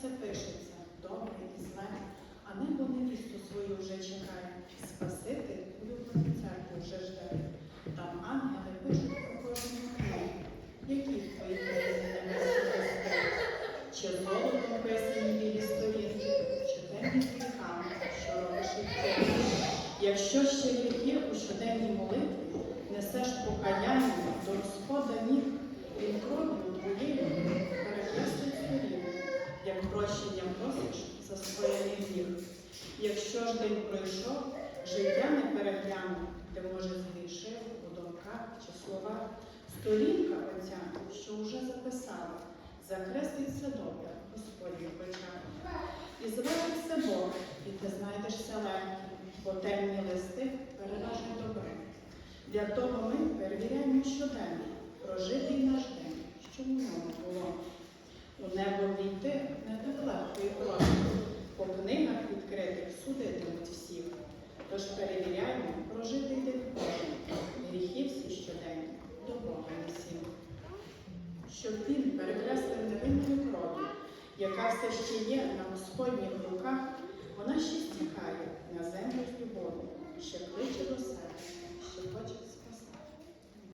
все пишеться, добре і зле, а небо невісту свою вже чекає. Спаситель улюблену церкву вже жде. Там ангели пишуть про кожну книгу, які в твої. Чи золотом писані білі сторінки, чи темні гріхами, що робиш ти. Якщо ще гріхи у щоденній молитві несеш Якщо ж день пройшов, життя не переглянув, де може згрішив у думках чи словах, сторінка оця, що вже записала, закреслить все добре Господніх очах. І звернеться Бог, і ти знайдешся легко, бо темні листи переважно добре. Для того ми перевіряємо щоденно прожитий наш день, що в ньому було. У небо війти не так легко і просто. По книгах відкритих судитимуть всіх. Тож перевіряємо прожитий день кожен, гріхи всі щодень до Бога несім. Щоб він перекреслив невинною кров'ю, яка все ще є на Господніх руках, вона ще стікає